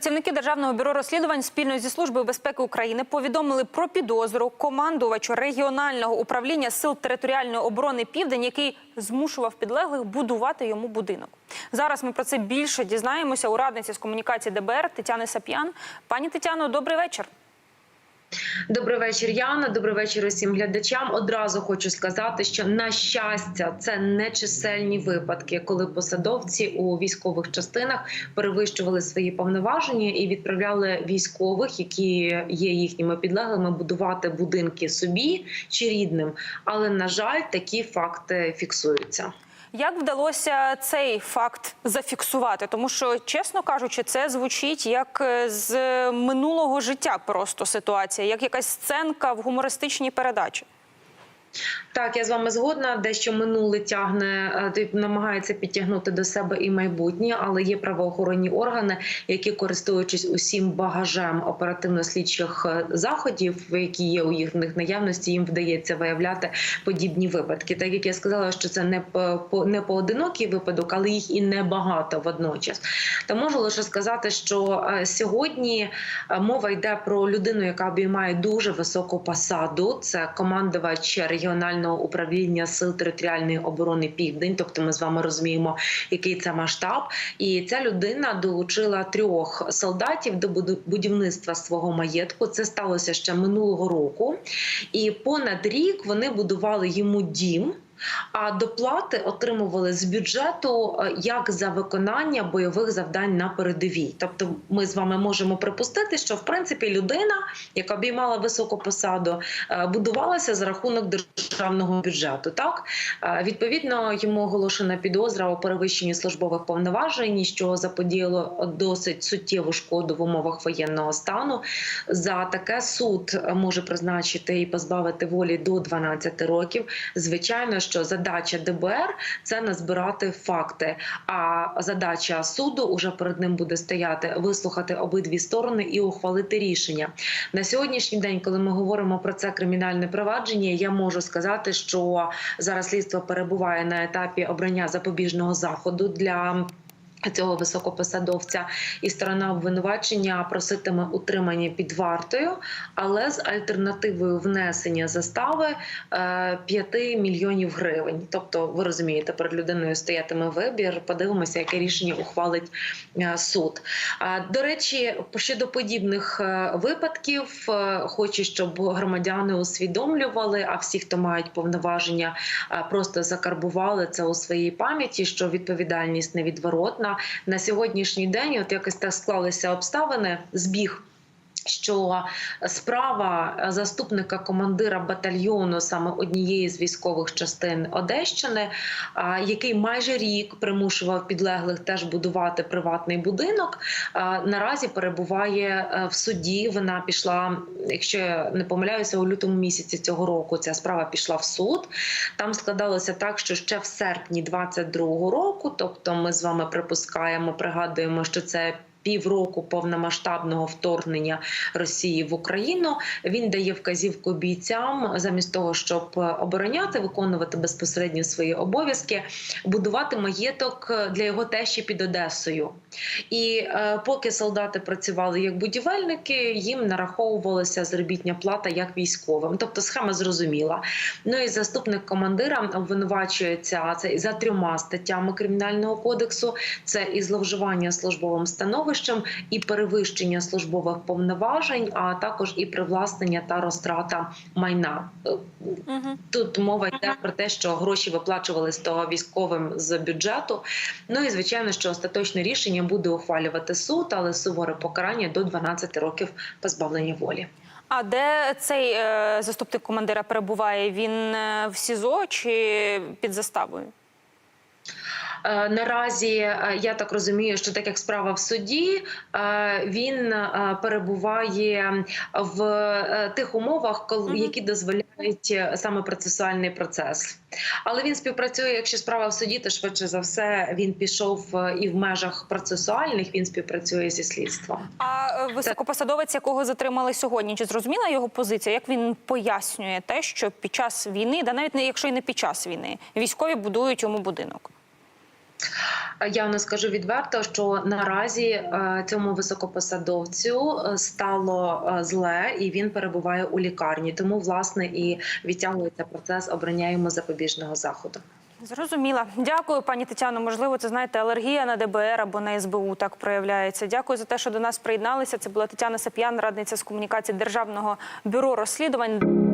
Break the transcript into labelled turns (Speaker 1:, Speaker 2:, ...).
Speaker 1: Працівники державного бюро розслідувань спільно зі службою безпеки України повідомили про підозру командувачу регіонального управління сил територіальної оборони Південь, який змушував підлеглих будувати йому будинок. Зараз ми про це більше дізнаємося у радниці з комунікації ДБР Тетяни Сап'ян. Пані Тетяно, добрий вечір.
Speaker 2: Добрий вечір, Яна. Добрий вечір усім глядачам. Одразу хочу сказати, що на щастя, це не чисельні випадки, коли посадовці у військових частинах перевищували свої повноваження і відправляли військових, які є їхніми підлеглими, будувати будинки собі чи рідним. Але на жаль, такі факти фіксуються.
Speaker 1: Як вдалося цей факт зафіксувати? Тому що, чесно кажучи, це звучить як е, з минулого життя просто ситуація, як якась сценка в гумористичній передачі.
Speaker 2: Так, я з вами згодна. Дещо минуле тягне, е, намагається підтягнути до себе і майбутнє, але є правоохоронні органи, які користуючись усім багажем оперативно-слідчих е, заходів, які є у їхніх наявності, їм вдається виявляти подібні випадки. Так як я сказала, що це не по- не поодинокий випадок, але їх і небагато водночас. Та можу лише сказати, що е, сьогодні мова йде про людину, яка обіймає дуже високу посаду. Це командувач регіонального управління сил територіальної оборони Південь. Тобто, ми з вами розуміємо, який це масштаб. І ця людина долучила трьох солдатів до будівництва свого маєтку. Це сталося ще минулого року, і понад рік вони будували йому дім. А доплати отримували з бюджету е, як за виконання бойових завдань на передовій. Тобто, ми з вами можемо припустити, що в принципі людина, яка обіймала високу посаду, е, будувалася за рахунок державного бюджету. Так Е, відповідно йому оголошена підозра у перевищенні службових повноважень, що заподіяло досить суттєву шкоду в умовах воєнного стану. За таке суд може призначити і позбавити волі до 12 років. Звичайно, що задача ДБР це назбирати факти. А задача суду уже перед ним буде стояти вислухати обидві сторони і ухвалити рішення. На сьогоднішній день, коли ми говоримо про це кримінальне провадження, я можу сказати, що зараз слідство перебуває на етапі обрання запобіжного заходу для. Цього високопосадовця і сторона обвинувачення проситиме утримання під вартою, але з альтернативою внесення застави е, 5 мільйонів гривень. Тобто, ви розумієте, перед людиною стоятиме вибір. Подивимося, яке рішення ухвалить е, суд. До речі, щодо подібних е, випадків, е, хочу, щоб громадяни усвідомлювали, а всі, хто мають повноваження, е, просто закарбували це у своїй пам'яті, що відповідальність невідворотна. На сьогоднішній день, от якось так склалися обставини, збіг. Що справа заступника командира батальйону саме однієї з військових частин Одещини, а, який майже рік примушував підлеглих теж будувати приватний будинок, наразі перебуває е, в суді. Вона пішла, якщо я не помиляюся, у лютому місяці цього року ця справа пішла в суд. Там складалося так, що ще в серпні 22-го року, тобто ми з вами припускаємо, пригадуємо, що це. Півроку повномасштабного вторгнення Росії в Україну він дає вказівку бійцям замість того, щоб обороняти, виконувати безпосередньо свої обов'язки, будувати маєток для його тещі під Одесою. І е, поки солдати працювали як будівельники, їм нараховувалася заробітня плата як військовим. Тобто схема зрозуміла. Ну і заступник командира обвинувачується це за трьома статтями кримінального кодексу: це і зловживання службовим становищем, і перевищення службових повноважень, а також і привласнення та розтрата майна. Е,
Speaker 1: Угу.
Speaker 2: Тут мова йде про те, що гроші виплачували з того військовим з бюджету. Ну і звичайно, що остаточне рішення буде ухвалювати суд, але суворе покарання до 12 років позбавлення волі.
Speaker 1: А де цей е, заступник командира перебуває? Він е, в СІЗО чи під заставою?
Speaker 2: Е, Наразі е, я так розумію, що так як справа в суді, е, він перебуває в тих умовах, які дозволяють саме процесуальний процес. Але він співпрацює. Якщо справа в суді, то швидше за все він пішов і в межах процесуальних він співпрацює зі слідством.
Speaker 1: А високопосадовець, якого затримали сьогодні, чи зрозуміла його позиція? Як він пояснює те, що під час війни, да навіть не якщо і не під час війни, військові будують йому будинок?
Speaker 2: Я не скажу відверто, що наразі е, цьому високопосадовцю е, стало е, зле, і він перебуває у лікарні. Тому власне і відтягується процес обрання йому запобіжного заходу.
Speaker 1: Зрозуміла. Дякую, пані Тетяно. Можливо, це знаєте, алергія на ДБР або на СБУ так проявляється. Дякую за те, що до нас приєдналися. Це була Тетяна Сап'ян, радниця з комунікації Державного бюро розслідувань.